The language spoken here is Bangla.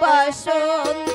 বসন্ত